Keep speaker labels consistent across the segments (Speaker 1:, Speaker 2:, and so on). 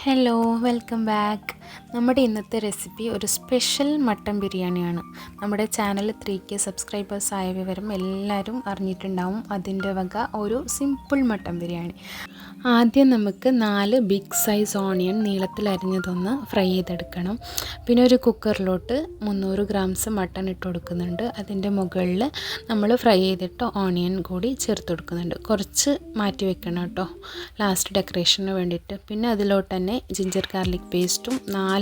Speaker 1: Hello welcome back നമ്മുടെ ഇന്നത്തെ recipe ഒരു സ്പെഷ്യൽ മട്ടൻ ബിരിയാണിയാണ്. നമ്മുടെ ചാനൽ ത്രീ കെ സബ്സ്ക്രൈബേഴ്സ് ആയ വിവരം എല്ലാവരും അറിഞ്ഞിട്ടുണ്ടാവും അതിന്റെ വക ഒരു സിമ്പിൾ മട്ടൻ ബിരിയാണി. ആദ്യം നമുക്ക് നാല് ബിഗ് സൈസ് ഓണിയൻ നീളത്തിൽ അരിഞ്ഞതൊന്ന് ഫ്രൈ ചെയ്തെടുക്കണം. പിന്നെ ഒരു കുക്കറിലോട്ട് മുന്നൂറ് ഗ്രാംസ് മട്ടൺ ഇട്ട് കൊടുക്കുന്നുണ്ട്. അതിന്റെ മുകളിൽ നമ്മൾ ഫ്രൈ ചെയ്തിട്ട് ഓണിയൻ കൂടി ചേർത്ത് കൊടുക്കുന്നുണ്ട്. കുറച്ച് മാറ്റി വെക്കണം കേട്ടോ. ലാസ്റ്റ് ഡെക്കറേഷന് വേണ്ടിയിട്ട്. പിന്നെ അതിലോട്ട് തന്നെ ജിഞ്ചർ ഗാർലിക് പേസ്റ്റും നാല്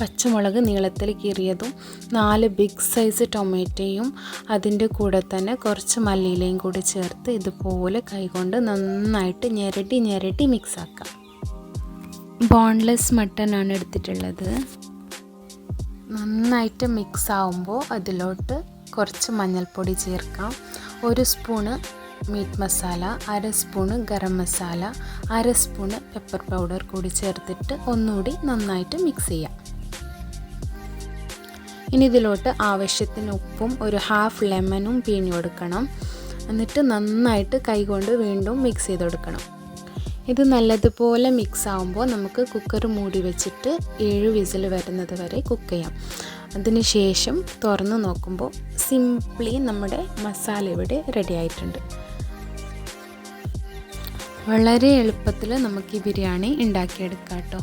Speaker 1: പച്ചമുളക് നീളത്തിൽ കീറിയതും നാല് ബിഗ് സൈസ് ടൊമാറ്റോയും അതിന്റെ കൂടെ തന്നെ കുറച്ച് മല്ലിയിലയും കൂടി ചേർത്ത് ഇതുപോലെ കൈകൊണ്ട് നന്നായിട്ട് ഞെരടി ഞെരടി മിക്സ് ആക്കാം. ബോൺലെസ് ആണ് എടുത്തിട്ടുള്ളത്. നന്നായിട്ട് മിക്സ് ആവുമ്പോൾ അതിലോട്ട് കുറച്ച് മഞ്ഞൾപ്പൊടി ചേർക്കാം. ഒരു സ്പൂണ് മീറ്റ് മസാല അര സ്പൂണ് ഗരം മസാല അര സ്പൂണ് പെപ്പർ പൗഡർ കൂടി ചേർത്തിട്ട് ഒന്നുകൂടി നന്നായിട്ട് മിക്സ് ചെയ്യാം. ഇനി ഇതിലോട്ട് ആവശ്യത്തിന് ഉപ്പും ഒരു ഹാഫ് ലെമനും പിഴിഞ്ഞു കൊടുക്കണം. എന്നിട്ട് നന്നായിട്ട് കൈകൊണ്ട് വീണ്ടും മിക്സ് ചെയ്ത് കൊടുക്കണം. ഇത് നല്ലതുപോലെ മിക്സ് ആകുമ്പോൾ നമുക്ക് കുക്കർ മൂടി വെച്ചിട്ട് ഏഴ് വിസിൽ വരുന്നത് വരെ കുക്ക് ചെയ്യാം. അതിനുശേഷം തുറന്ന് നോക്കുമ്പോൾ സിംപ്ലി നമ്മുടെ മസാല ഇവിടെ റെഡി ആയിട്ടുണ്ട്. വളരെ എളുപ്പത്തിൽ നമുക്ക് ഈ ബിരിയാണി ഉണ്ടാക്കിയെടുക്കാം കേട്ടോ.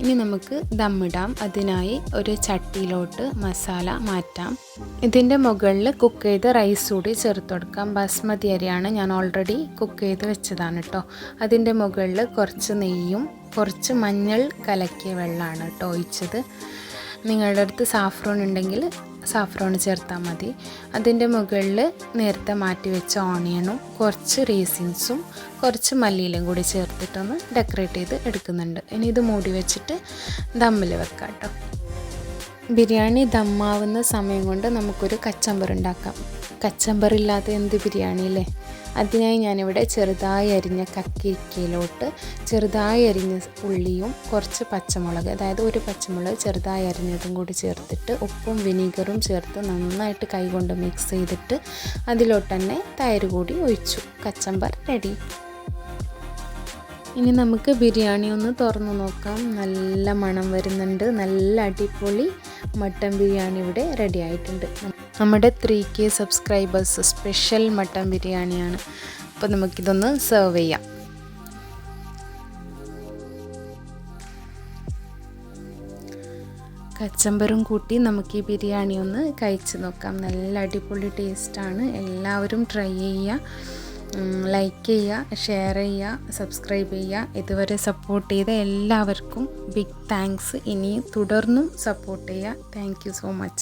Speaker 1: ഇനി നമുക്ക് ദമ്മിടാം. അതിനായി ഒരു ചട്ടിയിലോട്ട് മസാല മാറ്റാം. ഇതിന്റെ മുകളിൽ കുക്ക് ചെയ്ത് റൈസ് കൂടി ചേർത്ത് കൊടുക്കാം. ബസ്മതി അരിയാണ് ഞാൻ ഓൾറെഡി കുക്ക് ചെയ്ത് വെച്ചതാണ് കേട്ടോ. അതിന്റെ മുകളിൽ കുറച്ച് നെയ്യും കുറച്ച് മഞ്ഞൾ കലക്കിയ വെള്ളമാണ് കേട്ടോ ഒഴിച്ചത്. നിങ്ങളുടെ അടുത്ത് സാഫ്രോൺ ഉണ്ടെങ്കിൽ സാഫ്രോൺ ചേർത്താൽ മതി. അതിന്റെ മുകളിൽ നേരത്തെ മാറ്റി വെച്ച ഓണിയനും കുറച്ച് റേസിൻസും കുറച്ച് മല്ലിയിലും കൂടി ചേർത്തിട്ടൊന്ന് ഡെക്കറേറ്റ് ചെയ്ത് എടുക്കുന്നുണ്ട്. ഇനി ഇത് മൂടി വെച്ചിട്ട് ദമ്മിൽ വെക്കാം കേട്ടോ ബിരിയാണി ദമ്മാവുന്ന സമയം കൊണ്ട് നമുക്കൊരു കച്ചമ്പർ ഉണ്ടാക്കാം കച്ചമ്പർ ഇല്ലാത്ത എന്ത് ബിരിയാണി അല്ലേ? അതിനായി ഞാനിവിടെ ചെറുതായി അരിഞ്ഞ കക്കിരിക്കയിലോട്ട് ചെറുതായി അരിഞ്ഞ ഉള്ളിയും കുറച്ച് പച്ചമുളക് അതായത് ഒരു പച്ചമുളക് ചെറുതായി അരിഞ്ഞതും കൂടി ചേർത്തിട്ട് ഉപ്പും വിനീഗറും ചേർത്ത് നന്നായിട്ട് കൈകൊണ്ട് മിക്സ് ചെയ്തിട്ട് അതിലോട്ട് തന്നെ തൈര് കൂടി ഒഴിച്ചു. കച്ചമ്പർ റെഡി ഇനി നമുക്ക് ബിരിയാണി ഒന്ന് തുറന്നു നോക്കാം. നല്ല മണം വരുന്നുണ്ട്. നല്ല അടിപൊളി മട്ടൻ ബിരിയാണി ഇവിടെ റെഡി ആയിട്ടുണ്ട്. നമ്മുടെ three K subscribers special mutton ബിരിയാണിയാണ്. അപ്പോൾ നമുക്കിതൊന്ന് സെർവ് ചെയ്യാം. കച്ചമ്പറും കൂട്ടി നമുക്ക് ഈ ബിരിയാണി ഒന്ന് കഴിച്ച് നോക്കാം. നല്ല അടിപൊളി ടേസ്റ്റാണ് എല്ലാവരും ട്രൈ ചെയ്യുക. ലൈക്ക് ചെയ്യുക ഷെയർ ചെയ്യുക സബ്സ്ക്രൈബ് ചെയ്യുക. ഇതുവരെ സപ്പോർട്ട് ചെയ്ത എല്ലാവർക്കും ബിഗ് താങ്ക്സ് ഇനിയും തുടർന്നും സപ്പോർട്ട് ചെയ്യുക. Thank so much